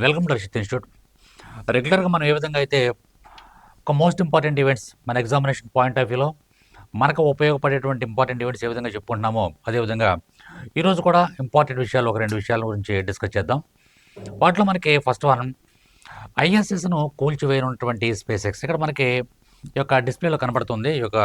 Welcome to Rakshit institute. రెగ్యులర్గా మనం ఏ విధంగా అయితే ఒక మోస్ట్ ఇంపార్టెంట్ ఈవెంట్స్ మన ఎగ్జామినేషన్ పాయింట్ ఆఫ్ వ్యూలో మనకు ఉపయోగపడేటువంటి ఇంపార్టెంట్ ఈవెంట్స్ ఏ విధంగా చెప్పుకుంటున్నామో అదేవిధంగా ఈరోజు కూడా ఇంపార్టెంట్ విషయాలు ఒక రెండు విషయాల గురించి డిస్కస్ చేద్దాం. వాటిలో మనకి ఫస్ట్ వన్ ఐఎస్ఎస్ను కూల్చివేయనున్నటువంటి స్పేస్ ఎక్స్ ఇక్కడ మనకి ఈ యొక్క డిస్ప్లేలో కనబడుతుంది. ఈ యొక్క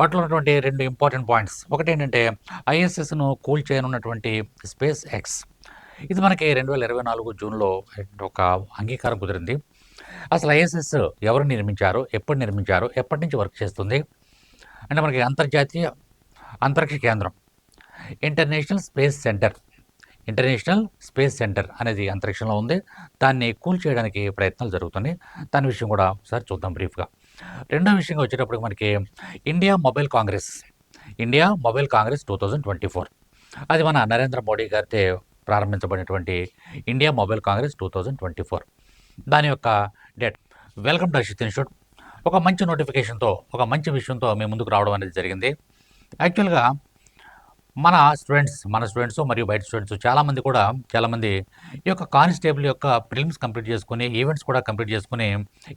వాటిలో ఉన్నటువంటి రెండు ఇంపార్టెంట్ పాయింట్స్ ఒకటి ఏంటంటే ఐఎస్ఎస్ను కూల్ చేయనున్నటువంటి స్పేస్ ఎక్స్ ఇది మనకి రెండు వేల ఇరవై నాలుగు జూన్లో ఒక అంగీకారం కుదిరింది. అసలు ఐఎస్ఎస్ ఎవరు నిర్మించారు? ఎప్పుడు నిర్మించారు? ఎప్పటి నుంచి వర్క్ చేస్తుంది? అంటే మనకి అంతర్జాతీయ అంతరిక్ష కేంద్రం international space centre international space centre అనేది అంతరిక్షంలో ఉంది. దాన్ని కూల్ చేయడానికి ప్రయత్నాలు జరుగుతున్నాయి. దాని విషయం కూడా ఒకసారి చూద్దాం బ్రీఫ్గా. రెండో విషయంగా వచ్చేటప్పుడు మనకి India Mobile Congress India Mobile Congress two thousand twenty four. అది మన నరేంద్ర మోడీ గారితే ప్రారంభించబడినటువంటి India Mobile Congress two thousand twenty four. దాని యొక్క date. Welcome to Arshit institute. ఒక మంచి నోటిఫికేషన్తో ఒక మంచి విషయంతో మేము ముందుకు రావడం అనేది జరిగింది. యాక్చువల్గా మన స్టూడెంట్స్ మన స్టూడెంట్స్ మరియు బయట స్టూడెంట్స్ చాలామంది కూడా చాలామంది ఈ యొక్క కానిస్టేబుల్ యొక్క ప్రిలిమ్స్ కంప్లీట్ చేసుకుని ఈవెంట్స్ కూడా కంప్లీట్ చేసుకుని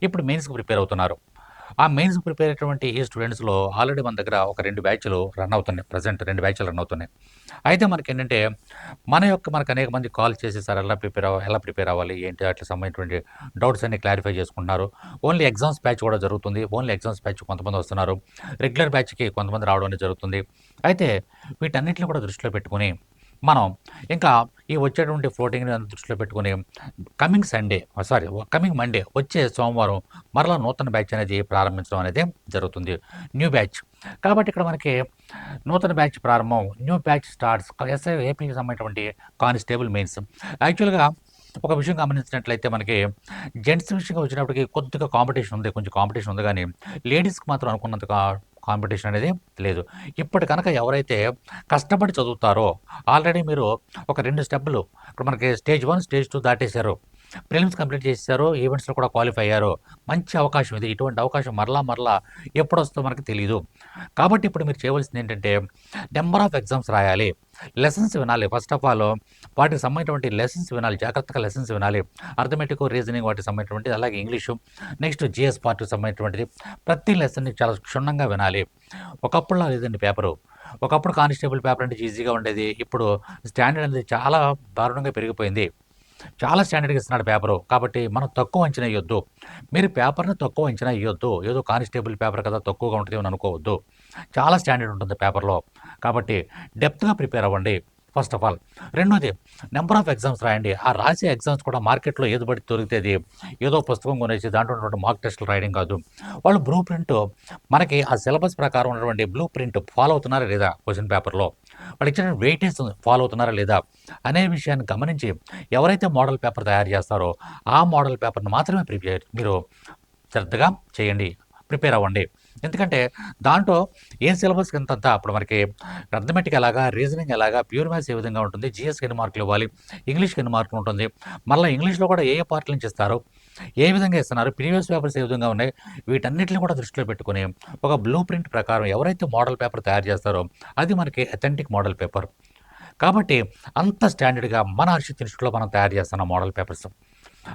ఇప్పుడు మెయిన్స్కి ప్రిపేర్ అవుతున్నారు. ఆ మెయిన్స్ ప్రిపేర్ అయ్యేటువంటి ఈ స్టూడెంట్స్లో ఆల్రెడీ మన దగ్గర ఒక రెండు బ్యాచ్లు రన్ అవుతున్నాయి. ప్రజెంట్ రెండు బ్యాచ్లు రన్ అవుతున్నాయి. అయితే మనకి ఏంటంటే మన యొక్క మనకు అనేక మంది కాల్ చేసి సార్ ఎలా ప్రిపేర్ అవ్వాలి ఎలా ప్రిపేర్ అవ్వాలి? ఏంటి? అట్లా సంబంధించినటువంటి డౌట్స్ అన్ని క్లారిఫై చేసుకుంటున్నారు. ఓన్లీ ఎగ్జామ్స్ బ్యాచ్ కూడా జరుగుతుంది. ఓన్లీ ఎగ్జామ్స్ బ్యాచ్ కొంతమంది వస్తున్నారు. రెగ్యులర్ బ్యాచ్కి కొంతమంది రావడం జరుగుతుంది. అయితే వీటన్నిటిని కూడా దృష్టిలో పెట్టుకుని మనం ఇంకా ఈ వచ్చేటువంటి ఫ్లోటింగ్ని దృష్టిలో పెట్టుకుని coming Sunday sorry coming Monday వచ్చే సోమవారం మరలా నూతన బ్యాచ్ అనేది ప్రారంభించడం అనేది జరుగుతుంది. న్యూ బ్యాచ్ కాబట్టి ఇక్కడ మనకి నూతన బ్యాచ్ ప్రారంభం న్యూ బ్యాచ్ స్టార్ట్స్ ఎస్ఐ ఏపీకి సంబంధించినటువంటి కానిస్టేబుల్ మెయిన్స్ యాక్చువల్గా ఒక విషయం గమనించినట్లయితే మనకి జెంట్స్ విషయంగా వచ్చినప్పటికీ కొద్దిగా కాంపిటీషన్ ఉంది కొంచెం కాంపిటీషన్ ఉంది కానీ లేడీస్కి మాత్రం అనుకున్నంత కాంపిటీషన్ అనేది లేదు. ఇప్పటి కనుక ఎవరైతే కష్టపడి చదువుతారో ఆల్రెడీ మీరు ఒక రెండు స్టెప్లు ఇప్పుడు మనకి స్టేజ్ వన్ స్టేజ్ టూ దాటేశారు. ప్రిలిమ్స్ కంప్లీట్ చేశారు ఈవెంట్స్లో కూడా క్వాలిఫై అయ్యారు. మంచి అవకాశం ఇది. ఇటువంటి అవకాశం మరలా మరలా ఎప్పుడు వస్తుందో మనకు తెలియదు కాబట్టి ఇప్పుడు మీరు చేయవలసింది ఏంటంటే నెంబర్ ఆఫ్ ఎగ్జామ్స్ రాయాలి. లెసన్స్ వినాలి. ఫస్ట్ ఆఫ్ ఆల్ వాటికి సంబంధించినటువంటి లెసన్స్ వినాలి. జాగ్రత్తగా లెసన్స్ వినాలి. అర్థమెటిక్ రీజనింగ్ వాటికి సంబంధించినటువంటి అలాగే ఇంగ్లీషు నెక్స్ట్ జిఎస్ పార్ట్కి సంబంధించినటువంటిది. ప్రతి లెసన్ని చాలా క్షుణ్ణంగా వినాలి. ఒకప్పుడులా లేదండి పేపరు ఒకప్పుడు కానిస్టేబుల్ పేపర్ అంటే ఈజీగా ఉండేది. ఇప్పుడు స్టాండర్డ్ అనేది చాలా దారుణంగా పెరిగిపోయింది. చాలా స్టాండర్డ్గా ఇస్తున్నాడు పేపరు కాబట్టి మనం తక్కువ అంచనా ఇవ్వద్దు మీరు పేపర్ని తక్కువ అంచనా ఇవ్వద్దు ఏదో కానిస్టేబుల్ పేపర్ కదా తక్కువగా ఉంటుంది అని అనుకోవద్దు. చాలా స్టాండర్డ్ ఉంటుంది పేపర్లో కాబట్టి డెప్త్గా ప్రిపేర్ అవ్వండి ఫస్ట్ ఆఫ్ ఆల్ రెండోది నెంబర్ ఆఫ్ ఎగ్జామ్స్ రాయండి. ఆ రాసే ఎగ్జామ్స్ కూడా మార్కెట్లో ఏది పడి దొరికితేది ఏదో పుస్తకం కొనేసి దాంట్లో ఉన్నటువంటి మార్క్ టెస్టులు రాయడం కాదు. వాళ్ళు బ్లూ ప్రింట్ మనకి ఆ సిలబస్ ప్రకారం ఉన్నటువంటి బ్లూ ప్రింట్ ఫాలో అవుతున్నారా లేదా క్వశ్చన్ పేపర్లో వాళ్ళు ఇచ్చిన వెయిటేజ్ ఫాలో అవుతున్నారా లేదా అనే విషయాన్ని గమనించి ఎవరైతే మోడల్ పేపర్ తయారు చేస్తారో ఆ మోడల్ పేపర్ని మాత్రమే ప్రిపేర్ మీరు శ్రద్ధగా చేయండి ప్రిపేర్ అవ్వండి. ఎందుకంటే దాంట్లో ఏ సిలబస్ కింద అప్పుడు మనకి అర్థమెటిక్ ఎలాగా రీజనింగ్ ఎలాగా ప్యూర్ మ్యాథ్స్ ఏ విధంగా ఉంటుంది జిఎస్కి ఎన్ని మార్కులు ఇవ్వాలి ఇంగ్లీష్కి ఎన్ని మార్కులు ఉంటుంది మళ్ళీ ఇంగ్లీష్లో కూడా ఏ ఏ పార్ట్ నుంచి ఇస్తారు ఏ విధంగా ఇస్తున్నారు? ప్రీవియస్ పేపర్స్ ఏ విధంగా ఉన్నాయి? వీటన్నిటిని కూడా దృష్టిలో పెట్టుకుని ఒక బ్లూ ప్రింట్ ప్రకారం ఎవరైతే మోడల్ పేపర్ తయారు చేస్తారో అది మనకి అథెంటిక్ మోడల్ పేపర్ కాబట్టి అంత స్టాండర్డ్గా మన హర్షిత్ ఇన్స్టిట్యూట్లో మనం తయారు చేస్తున్నాం మోడల్ పేపర్స్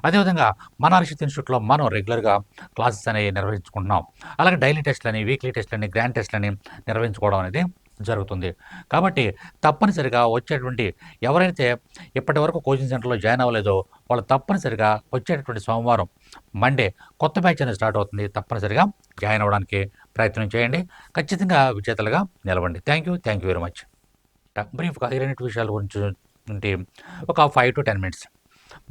అదేవిధంగా మన హర్షిత్ ఇన్స్టిట్యూట్లో మనం రెగ్యులర్గా క్లాసెస్ అనేవి నిర్వహించుకుంటున్నాం. అలాగే డైలీ టెస్ట్లని వీక్లీ టెస్ట్లని గ్రాండ్ టెస్ట్లని నిర్వహించుకోవడం అనేది జరుగుతుంది. కాబట్టి తప్పనిసరిగా వచ్చేటువంటి ఎవరైతే ఇప్పటి వరకు కోచింగ్ సెంటర్లో జాయిన్ అవ్వలేదో వాళ్ళు తప్పనిసరిగా వచ్చేటటువంటి సోమవారం మండే కొత్త బ్యాచ్ అనేది స్టార్ట్ అవుతుంది. తప్పనిసరిగా జాయిన్ అవ్వడానికి ప్రయత్నం చేయండి. ఖచ్చితంగా విజేతలుగా నిలవండి. Thank you. Thank you very much. బ్రీఫ్గా ఈ విషయాల గురించి ఒక ఫైవ్ టు టెన్ మినిట్స్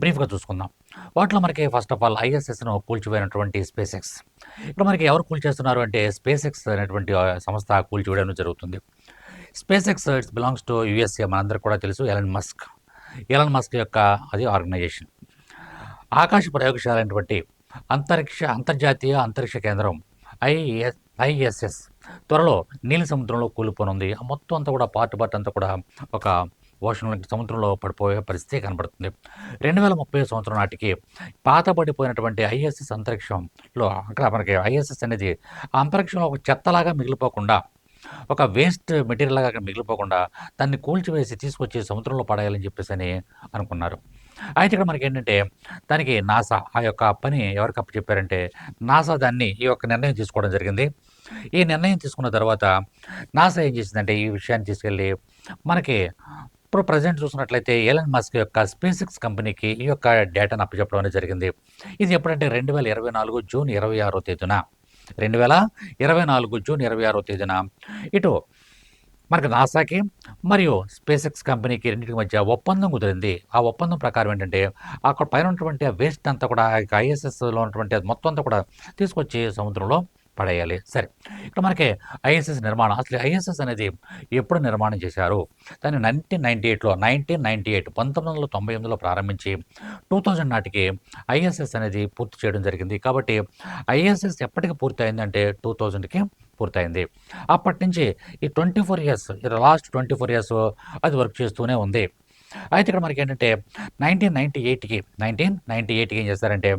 బ్రీఫ్గా చూసుకుందాం. వాటిలో మనకి ఫస్ట్ ఆఫ్ ఆల్ ఐఎస్ఎస్ను కూల్చిపోయినటువంటి స్పేస్ ఎక్స్ ఇప్పుడు మనకి ఎవరు కూల్చేస్తున్నారు అంటే స్పేస్ ఎక్స్ అనేటువంటి సంస్థ కూల్చివేయడం జరుగుతుంది. SpaceX it's belongs to USA మనందరికీ కూడా తెలుసు. ఎలన్ మస్క్ ఎలన్ మస్క్ యొక్క అది ఆర్గనైజేషన్ ఆకాశ ప్రయోగశాల అయినటువంటి అంతరిక్ష అంతర్జాతీయ అంతరిక్ష కేంద్రం ఐఎస్ ఐఎస్ఎస్ త్వరలో నీలి సముద్రంలో కూలిపోనుంది. ఆ మొత్తం అంతా కూడా పార్ట్ పార్ట్ అంతా కూడా ఒక ఓషన్లోకి సముద్రంలో పడిపోయే పరిస్థితి కనబడుతుంది. రెండు వేల ముప్పై సంవత్సరం నాటికి పాతబడిపోయినటువంటి ఐఎస్ఎస్ అంతరిక్షంలో అక్కడ మనకి ఐఎస్ఎస్ అనేది ఆ అంతరిక్షంలో ఒక చెత్తలాగా మిగిలిపోకుండా ఒక వేస్ట్ మెటీరియల్గా అక్కడ మిగిలిపోకుండా దాన్ని కూల్చివేసి తీసుకొచ్చి సముద్రంలో పడేయాలని చెప్పేసి అని అనుకున్నారు. అయితే ఇక్కడ మనకి ఏంటంటే దానికి నాసా ఆ యొక్క పని ఎవరికి అప్పచెప్పారంటే నాసా దాన్ని ఈ యొక్క నిర్ణయం తీసుకోవడం జరిగింది. ఈ నిర్ణయం తీసుకున్న తర్వాత నాసా ఏం చేసిందంటే ఈ విషయాన్ని తీసుకెళ్ళి మనకి ఇప్పుడు ప్రజెంట్ చూసినట్లయితే ఎలన్ మస్క్ యొక్క స్పేసిక్స్ కంపెనీకి ఈ యొక్క డేటాను అప్పచెప్పడం అనేది జరిగింది. ఇది ఎప్పుడంటే రెండు వేల ఇరవై నాలుగు జూన్ ఇరవై ఆరో తేదీన. రెండు వేల ఇరవై నాలుగు జూన్ ఇరవై ఆరో తేదీన ఇటు మనకి నాసాకి మరియు స్పేస్ ఎక్స్ కంపెనీకి రెండింటి మధ్య ఒప్పందం కుదిరింది. ఆ ఒప్పందం ప్రకారం ఏంటంటే అక్కడ పైన ఉన్నటువంటి వేస్ట్ అంతా కూడా ఐఎస్ఎస్లో ఉన్నటువంటి మొత్తం అంతా కూడా తీసుకొచ్చి సముద్రంలో పడేయాలి. సరే ఇక్కడ మనకి ఐఎస్ఎస్ నిర్మాణం అసలు ఐఎస్ఎస్ అనేది ఎప్పుడు నిర్మాణం చేశారు? దాన్ని నైన్టీన్ నైంటీ ఎయిట్లో నైన్టీన్ నైంటీ ఎయిట్ పంతొమ్మిది వందల తొంభై ఎనిమిదిలో ప్రారంభించి టూ థౌజండ్ నాటికి ఐఎస్ఎస్ అనేది పూర్తి చేయడం జరిగింది. కాబట్టి ఐఎస్ఎస్ ఎప్పటికి పూర్తి అయిందంటే టూ థౌజండ్కి పూర్తయింది. అప్పటి నుంచి ఈ twenty four years last twenty four years అది వర్క్ చేస్తూనే ఉంది. అయితే ఇక్కడ మనకి ఏంటంటే నైన్టీన్ నైంటీ ఎయిట్కి నైన్టీన్ నైన్టీ ఎయిట్కి ఏం చేస్తారంటే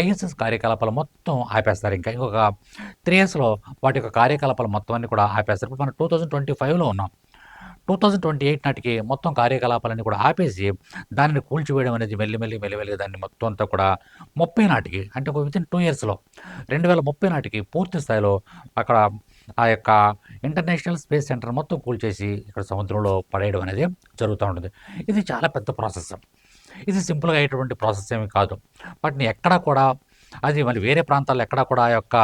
ఐఎస్ఎస్ కార్యకలాపాలు మొత్తం ఆపేస్తారు. ఇంకా ఇంకొక త్రీ ఇయర్స్లో వాటి యొక్క కార్యకలాపాలు మొత్తం అన్ని కూడా ఆపేస్తారు. ఇప్పుడు మనం టూ థౌజండ్ ట్వంటీ ఫైవ్లో ఉన్నాం. టూ థౌజండ్ ట్వంటీ ఎయిట్ నాటికి మొత్తం కార్యకలాపాలన్నీ కూడా ఆపేసి దానిని కూల్చివేయడం అనేది మెల్లిమెల్లి మెల్లిమెల్లి దాన్ని మొత్తం అంతా కూడా ముప్పై నాటికి అంటే విత్ ఇన్ టూ ఇయర్స్లో రెండు వేల ముప్పై నాటికి పూర్తి స్థాయిలో అక్కడ ఆ యొక్క ఇంటర్నేషనల్ స్పేస్ సెంటర్ మొత్తం కూల్చేసి ఇక్కడ సముద్రంలో పడేయడం అనేది జరుగుతూ ఉంటుంది. ఇది చాలా పెద్ద ప్రాసెస్. ఇది సింపుల్గా అయ్యేటువంటి ప్రాసెస్ ఏమి కాదు. వాటిని ఎక్కడా కూడా అది మళ్ళీ వేరే ప్రాంతాల్లో ఎక్కడ కూడా ఆ యొక్క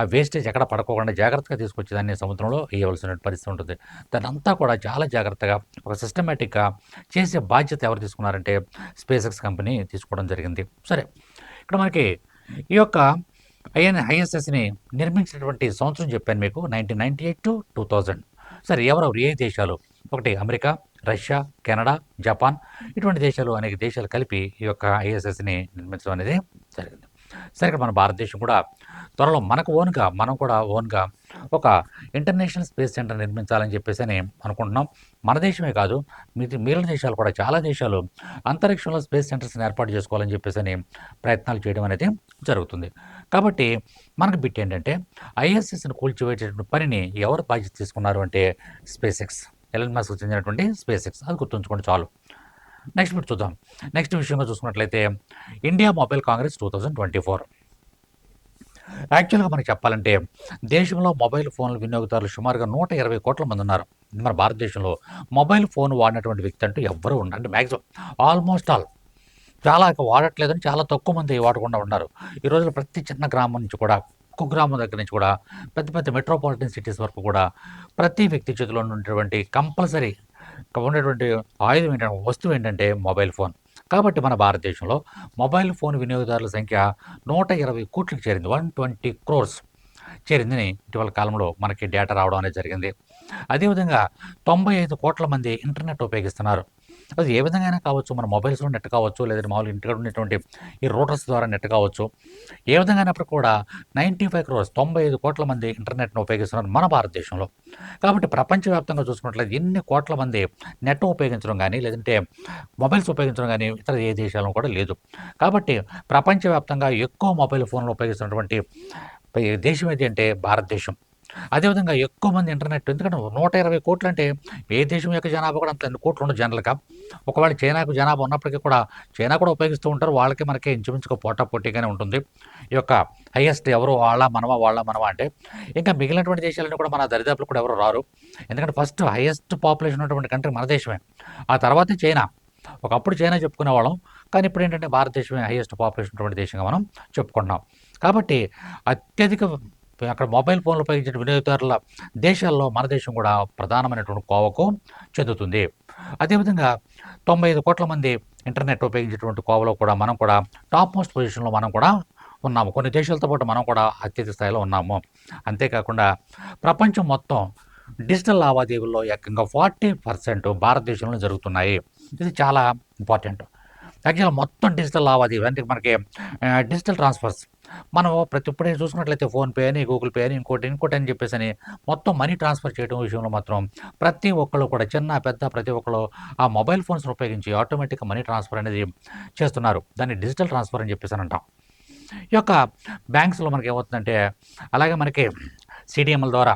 ఆ వేస్టేజ్ ఎక్కడ పడుకోకుండా జాగ్రత్తగా తీసుకొచ్చి దాన్ని సముద్రంలో వేయవలసిన పరిస్థితి ఉంటుంది. దానంతా అంతా కూడా చాలా జాగ్రత్తగా ఒక సిస్టమేటిక్గా చేసే బాధ్యత ఎవరు తీసుకున్నారంటే స్పేస్ ఎక్స్ కంపెనీ తీసుకోవడం జరిగింది. సరే ఇక్కడ మనకి ఈ యొక్క ఐఎన్ ఐఎస్ఎస్ని నిర్మించినటువంటి సంవత్సరం చెప్పాను మీకు nineteen ninety eight to two thousand సరే ఎవరెవరు ఏ దేశాలు? ఒకటి అమెరికా రష్యా కెనడా జపాన్. ఇటువంటి దేశాలు అనేక దేశాలు కలిపి ఈ యొక్క ఐఎస్ఎస్ని నిర్మించడం అనేది జరిగింది. సరే మన భారతదేశం కూడా త్వరలో మనకు ఓన్గా మనం కూడా ఓన్గా ఒక ఇంటర్నేషనల్ స్పేస్ సెంటర్ నిర్మించాలని చెప్పేసి అని అనుకుంటున్నాం. మన దేశమే కాదు మిగతా మిగిలిన దేశాలు కూడా చాలా దేశాలు అంతరిక్షంలో స్పేస్ సెంటర్స్ని ఏర్పాటు చేసుకోవాలని చెప్పేసి అని ప్రయత్నాలు చేయడం అనేది జరుగుతుంది. కాబట్టి మనకు బిట్ ఏంటంటే ఐఎస్ఎస్ని కూల్చివేసేటువంటి పనిని ఎవరు బాధ్యత తీసుకున్నారు అంటే స్పేస్ ఎక్స్ ఎలన్ మాస్క్ చెందినటువంటి స్పేస్ ఎక్స్ అది గుర్తుంచుకోండి చాలు. నెక్స్ట్ మీరు చూద్దాం. నెక్స్ట్ విషయంగా చూసుకున్నట్లయితే India Mobile Congress two thousand twenty four యాక్చువల్గా మనకి చెప్పాలంటే దేశంలో మొబైల్ ఫోన్ల వినియోగదారులు సుమారుగా నూట ఇరవై కోట్ల మంది ఉన్నారు. మన భారతదేశంలో మొబైల్ ఫోన్ వాడినటువంటి వ్యక్తి అంటూ ఎవ్వరూ ఉండరు. అంటే మ్యాక్సిమం ఆల్మోస్ట్ ఆల్ చాలా వాడట్లేదని చాలా తక్కువ మంది వాడకుండా ఉన్నారు. ఈ రోజుల్లో ప్రతి చిన్న గ్రామం నుంచి కూడా కుగ్రామం దగ్గర నుంచి కూడా పెద్ద పెద్ద మెట్రోపాలిటన్ సిటీస్ వరకు కూడా ప్రతి వ్యక్తి చేతిలో ఉన్నటువంటి కంపల్సరీ ఉన్నటువంటి ఆయుధం ఏంటంటే వస్తువు ఏంటంటే మొబైల్ ఫోన్. కాబట్టి మన భారతదేశంలో మొబైల్ ఫోన్ వినియోగదారుల సంఖ్య నూట ఇరవై కోట్లకు చేరింది. వన్ ట్వంటీ క్రోర్స్ చేరిందని ఇటీవల కాలంలో మనకి డేటా రావడం అనేది జరిగింది. అదేవిధంగా తొంభై ఐదు కోట్ల మంది ఇంటర్నెట్ ఉపయోగిస్తున్నారు. అది ఏ విధంగా అయినా కావచ్చు మన మొబైల్స్లో నెట్ కావచ్చు లేదంటే మామూలు ఇంటికాడ ఉన్నటువంటి ఈ రూటర్స్ ద్వారా నెట్ కావచ్చు ఏ విధంగా అయినప్పుడు కూడా నైంటీ ఫైవ్ క్రోర్స్ తొంభై ఐదు కోట్ల మంది ఇంటర్నెట్ను ఉపయోగిస్తున్నారు మన భారతదేశంలో. కాబట్టి ప్రపంచవ్యాప్తంగా చూసుకున్నట్లయితే ఎన్ని కోట్ల మంది నెట్ ఉపయోగించడం కానీ లేదంటే మొబైల్స్ ఉపయోగించడం కానీ ఇతర ఏ దేశాలను కూడా లేదు. కాబట్టి ప్రపంచవ్యాప్తంగా ఎక్కువ మొబైల్ ఫోన్లు ఉపయోగిస్తున్నటువంటి దేశం ఏది అంటే భారతదేశం. అదేవిధంగా ఎక్కువ మంది ఇంటర్నెట్ ఎందుకంటే నూట ఇరవై కోట్లు అంటే ఏ దేశం యొక్క జనాభా కూడా అంత ఎన్ని కోట్లు ఉండదు జనరల్గా? ఒకవేళ చైనాకు జనాభా ఉన్నప్పటికీ కూడా చైనా కూడా ఉపయోగిస్తూ ఉంటారు వాళ్ళకి మనకి ఇంచుమించుకు పోటా పోటీగానే ఉంటుంది. ఈ యొక్క హైయెస్ట్ ఎవరు వాళ్ళ మనమా వాళ్ళ మనమా అంటే ఇంకా మిగిలినటువంటి దేశాలన్నీ కూడా మన దరిదాపులు కూడా ఎవరు రారు. ఎందుకంటే ఫస్ట్ హైయెస్ట్ పాపులేషన్ ఉన్నటువంటి కంట్రీ మన దేశమే. ఆ తర్వాతే చైనా. ఒకప్పుడు చైనా చెప్పుకునే వాళ్ళం కానీ ఇప్పుడు ఏంటంటే భారతదేశమే హైయెస్ట్ పాపులేషన్ ఉన్నటువంటి దేశంగా మనం చెప్పుకుంటున్నాం. కాబట్టి అత్యధిక అక్కడ మొబైల్ ఫోన్లు ఉపయోగించే వినియోగదారుల దేశాల్లో మన దేశం కూడా ప్రధానమైనటువంటి కోవకు చెందుతుంది. అదేవిధంగా తొంభై ఐదు కోట్ల మంది ఇంటర్నెట్ ఉపయోగించేటువంటి కోవలో కూడా మనం కూడా టాప్ మోస్ట్ పొజిషన్లో మనం కూడా ఉన్నాము. కొన్ని దేశాలతో పాటు మనం కూడా అత్యధిక స్థాయిలో ఉన్నాము. అంతేకాకుండా ప్రపంచం మొత్తం డిజిటల్ లావాదేవీల్లో ఏకంగా ఫార్టీ పర్సెంట్ భారతదేశంలో జరుగుతున్నాయి. ఇది చాలా ఇంపార్టెంట్. యాక్చువల్గా మొత్తం డిజిటల్ లావాదేవీ అంటే మనకి డిజిటల్ ట్రాన్స్ఫర్స్. మనం ప్రతి ఒక్కటి చూసుకున్నట్లయితే ఫోన్పే అని గూగుల్ పే అని ఇంకోటి ఇంకోటి అని చెప్పేసి అని మొత్తం మనీ ట్రాన్స్ఫర్ చేయడం విషయంలో మాత్రం ప్రతి ఒక్కళ్ళు కూడా చిన్న పెద్ద ప్రతి ఒక్కళ్ళు ఆ మొబైల్ ఫోన్స్ని ఉపయోగించి ఆటోమేటిక్గా మనీ ట్రాన్స్ఫర్ అనేది చేస్తున్నారు. దాన్ని డిజిటల్ ట్రాన్స్ఫర్ అని చెప్పేసి అంటాం. ఈ యొక్క బ్యాంక్స్లో మనకి ఏమవుతుందంటే అలాగే మనకి సిడిఎంల ద్వారా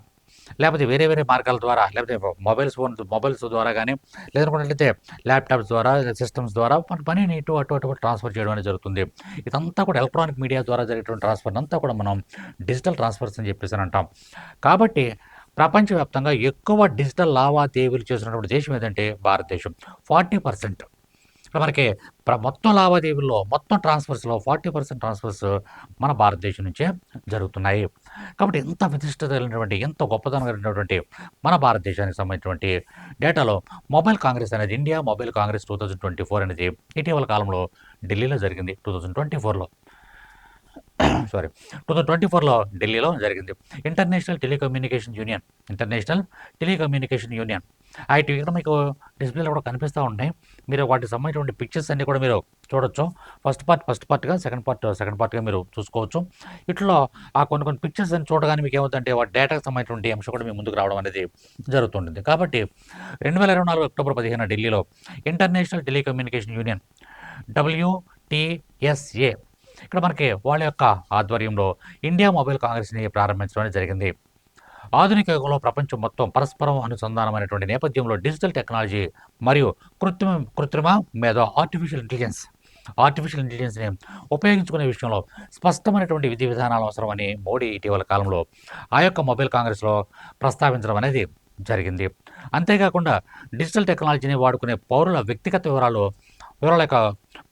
లేకపోతే వేరే వేరే మార్గాల ద్వారా లేకపోతే మొబైల్స్ ఫోన్ మొబైల్స్ ద్వారా కానీ లేదనుకున్నట్లయితే ల్యాప్టాప్స్ ద్వారా సిస్టమ్స్ ద్వారా మన పనిని ఇటు అటు అటు ట్రాన్స్ఫర్ చేయడం అనేది జరుగుతుంది. ఇదంతా కూడా ఎలక్ట్రానిక్ మీడియా ద్వారా జరిగేటువంటి ట్రాన్స్ఫర్ అంతా కూడా మనం డిజిటల్ ట్రాన్స్ఫర్స్ అని చెప్పేసి అంటాం. కాబట్టి ప్రపంచవ్యాప్తంగా ఎక్కువ డిజిటల్ లావాదేవీలు చేసినటువంటి దేశం ఏదంటే భారతదేశం. Forty percent. ఇక్కడ మనకి ప్ర మొత్తం లావాదేవీల్లో మొత్తం ట్రాన్స్ఫర్స్లో ఫార్టీ పర్సెంట్ ట్రాన్స్ఫర్స్ మన భారతదేశం నుంచే జరుగుతున్నాయి. కాబట్టి ఎంత విశిష్టత కలిగినటువంటి ఎంత గొప్పతనం కలిగినటువంటి మన భారతదేశానికి సంబంధించినటువంటి డేటాలో మొబైల్ కాంగ్రెస్ అనేది India Mobile Congress two thousand twenty four అనేది ఇటీవల కాలంలో ఢిల్లీలో జరిగింది టూ థౌజండ్ ట్వంటీ ఫోర్లో. సారీ టూ థౌజండ్ ట్వంటీ ఫోర్లో ఢిల్లీలో జరిగింది. International Telecommunication Union International Telecommunication Union IT ఇక్కడ మీకు డిస్ప్లేలో కూడా కనిపిస్తూ ఉంటాయి మీరు వాటికి సంబంధించిన పిక్చర్స్ అన్నీ కూడా మీరు చూడొచ్చు. ఫస్ట్ పార్ట్ ఫస్ట్ పార్ట్గా సెకండ్ పార్ట్ సెకండ్ పార్ట్గా మీరు చూసుకోవచ్చు. ఇట్లా ఆ కొన్ని కొన్ని పిక్చర్స్ అని చూడగానే మీకు ఏమవుతుందంటే వాటి డేటాకు సంబంధించిన అంశం కూడా మీ ముందుకు రావడం అనేది జరుగుతుంటుంది. కాబట్టి రెండు వేల ఇరవై నాలుగు అక్టోబర్ పదిహేను ఢిల్లీలో ఇంటర్నేషనల్ టెలికమ్యూనికేషన్ యూనియన్ డబ్ల్యూటిఎస్ఏ ఇక్కడ మనకి వాళ్ళ యొక్క ఆధ్వర్యంలో ఇండియా మొబైల్ కాంగ్రెస్ని ప్రారంభించడం జరిగింది. ఆధునిక యుగంలో ప్రపంచం మొత్తం పరస్పరం అనుసంధానమైనటువంటి నేపథ్యంలో డిజిటల్ టెక్నాలజీ మరియు కృత్రిమ కృత్రిమ మేధో ఆర్టిఫిషియల్ ఇంటెలిజెన్స్ ఆర్టిఫిషియల్ ఇంటెలిజెన్స్ని ఉపయోగించుకునే విషయంలో స్పష్టమైనటువంటి విధి విధానాలు అవసరమని మోడీ ఇటీవల కాలంలో ఆ యొక్క మొబైల్ కాంగ్రెస్లో ప్రస్తావించడం అనేది జరిగింది. అంతేకాకుండా డిజిటల్ టెక్నాలజీని వాడుకునే పౌరుల వ్యక్తిగత వివరాలు వివరాల యొక్క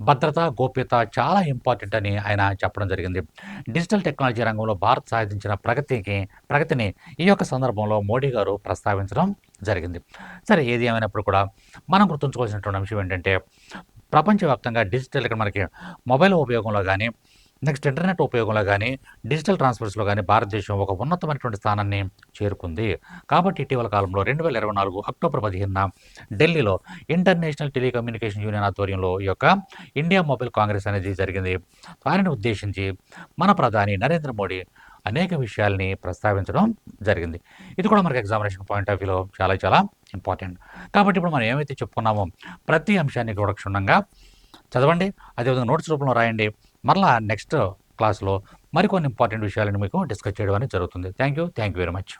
భద్రత గోప్యత చాలా ఇంపార్టెంట్ అని ఆయన చెప్పడం జరిగింది. డిజిటల్ టెక్నాలజీ రంగంలో భారత్ సాధించిన ప్రగతికి ప్రగతిని ఈ యొక్క సందర్భంలో మోడీ గారు ప్రస్తావించడం జరిగింది. సరే ఏది ఏమైనప్పుడు కూడా మనం గుర్తుంచుకోవాల్సినటువంటి అంశం ఏంటంటే ప్రపంచవ్యాప్తంగా డిజిటల్ ఇక్కడ మనకి మొబైల్ ఉపయోగంలో కానీ నెక్స్ట్ ఇంటర్నెట్ ఉపయోగంలో కానీ డిజిటల్ ట్రాన్స్ఫర్స్లో కానీ భారతదేశం ఒక ఉన్నతమైనటువంటి స్థానాన్ని చేరుకుంది. కాబట్టి ఇటీవల కాలంలో రెండు వేల ఇరవై నాలుగు అక్టోబర్ పదిహేనున ఢిల్లీలో ఇంటర్నేషనల్ టెలికమ్యూనికేషన్ యూనియన్ ఆధ్వర్యంలో ఈ యొక్క ఇండియా మొబైల్ కాంగ్రెస్ అనేది జరిగింది. ఆయనను ఉద్దేశించి మన ప్రధాని నరేంద్ర మోడీ అనేక విషయాల్ని ప్రస్తావించడం జరిగింది. ఇది కూడా మనకి ఎగ్జామినేషన్ పాయింట్ ఆఫ్ వ్యూలో చాలా చాలా ఇంపార్టెంట్. కాబట్టి ఇప్పుడు మనం ఏమైతే చెప్పుకున్నామో ప్రతి అంశాన్ని కూడా క్షుణ్ణంగా చదవండి. అదేవిధంగా నోట్స్ రూపంలో రాయండి. మరలా నెక్స్ట్ క్లాస్లో మరికొన్ని ఇంపార్టెంట్ విషయాలను మీకు డిస్కస్ చేయడం అనేది జరుగుతుంది. Thank you thank you very much